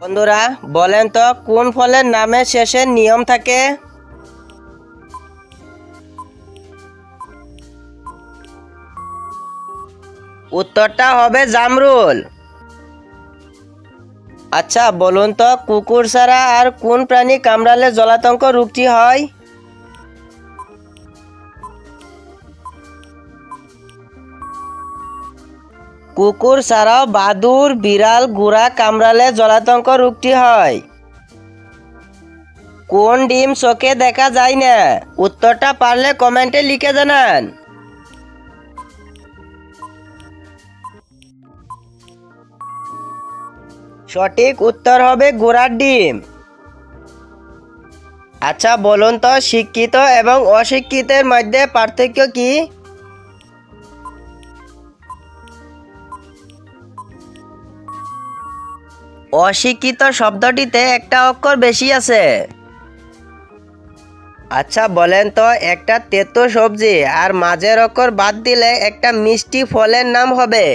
বন্ধুরা, বলেন তো, কোন ফলের নামে শেষে নিয়ম থাকে? উত্তরটা হবে জামরুল। আচ্ছা বলুন তো, কুকুর ছাড়া আর কোন প্রাণী কামড়ালে জলাতঙ্ক রোগটি হয়? কুকুর ছাড়াও বাদুর বিড়াল গুড়া কামড়ালে জলাতঙ্ক রোগটি হয়। কোন ডিম চোখে দেখা যায় না উত্তরটা পারলে কমেন্টে লিখে জানান। সঠিক উত্তর হবে গোড়ার ডিম। আচ্ছা বলুন তো, শিক্ষিত এবং অশিক্ষিতের মধ্যে পার্থক্য কি? অশিক্ষিত শব্দটিতে একটা অক্ষর বেশি আছে। আচ্ছা বলেন তো, একটা তেতো সবজি আর মাঝের অক্ষর বাদ দিলে একটা মিষ্টি ফলের নাম হবে।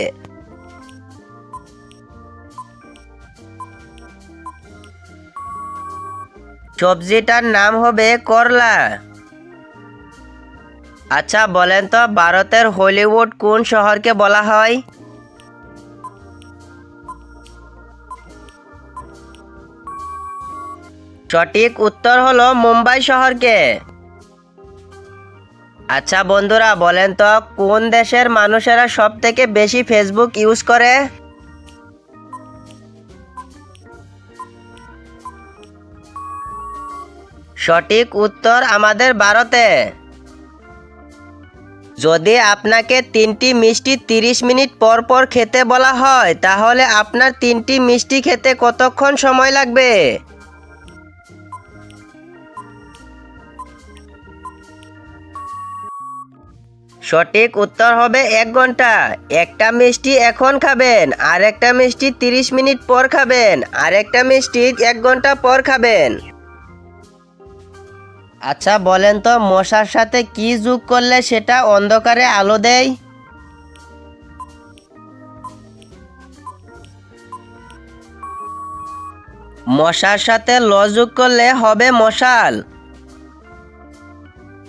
সবজিটার নাম হবে করলা। আচ্ছা বলেন তো, ভারতের হলিউড কোন শহরকে বলা হয়? সঠিক উত্তর হলো মুম্বাই শহরকে। আচ্ছা বন্ধুরা, বলেন তো, কোন দেশের মানুষেরা সব থেকে বেশি ফেসবুক ইউজ করে? সঠিক উত্তর আমাদের ভারতে। যদি আপনাকে তিনটি মিষ্টি তিরিশ মিনিট পর পর খেতে বলা হয়, তাহলে আপনার তিনটি মিষ্টি খেতে কতক্ষণ সময় লাগবে? সঠিক উত্তর হবে এক ঘণ্টা। একটা মিষ্টি এখন খাবেন, আর একটা মিষ্টি তিরিশ মিনিট পর খাবেন, আর একটা মিষ্টি এক ঘণ্টা পর খাবেন। আচ্ছা বলেন তো, মশার সাথে কি যোগ করলে সেটা অন্ধকারে আলো দেয়? মশার সাথে ল যোগ করলে হবে মশাল।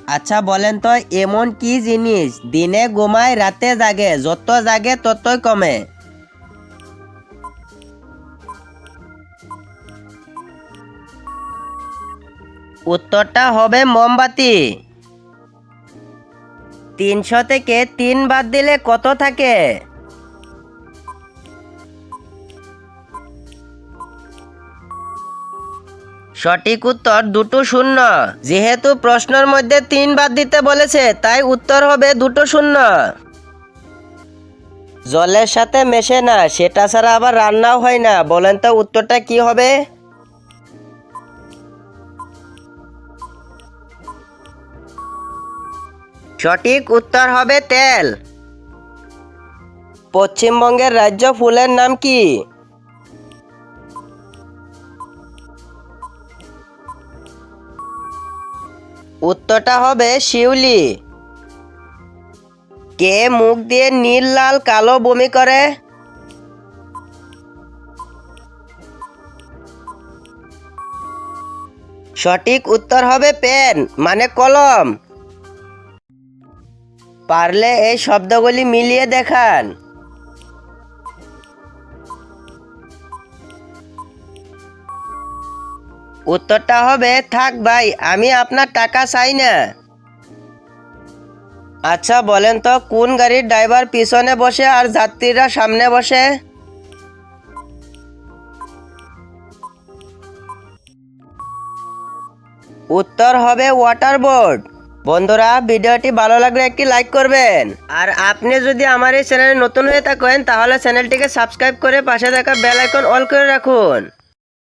আচ্ছা বলেন তো এমন কি জিনিস? দিনে ঘুমায় রাতে জাগে, যত জাগে ততই কমে। উত্তরটা হবে মোমবাতি। তিনশো থেকে তিন বাদ দিলে কত থাকে? সঠিক উত্তর দুটো শূন্য। যেহেতু প্রশ্নের মধ্যে তিন বাদ দিতে বলেছে, তাই উত্তর হবে দুটো শূন্য। জলের সাথে মেশে না, সেটা ছাড়া আবার রান্নাও হয় না। বলেন তো উত্তরটা কি হবে? সঠিক উত্তর হবে তেল। পশ্চিমবঙ্গের রাজ্য ফুলের নাম কি? উত্তরটা হবে শিউলি। কে মুখ দিয়ে নীল, লাল, কালো বমি করে? সঠিক উত্তর হবে পেন মানে কলম। পারলে এই শব্দগুলি মিলিয়ে দেখান। উত্তরটা হবে, থাক ভাই, আমি আপনার টাকা চাই না। আচ্ছা বলেন তো, কোন গাড়ির ড্রাইভার পিছনে বসে আর যাত্রীরা সামনে বসে? উত্তর হবে ওয়াটার বোর্ড বন্ধুরা, ভিডিওটি ভালো লাগলে একটি লাইক করবেন। আর আপনি যদি আমার এই চ্যানেলে নতুন হয়ে থাকেন, তাহলে চ্যানেলটিকে সাবস্ক্রাইব করে পাশে থাকা বেল আইকন অল করে রাখুন।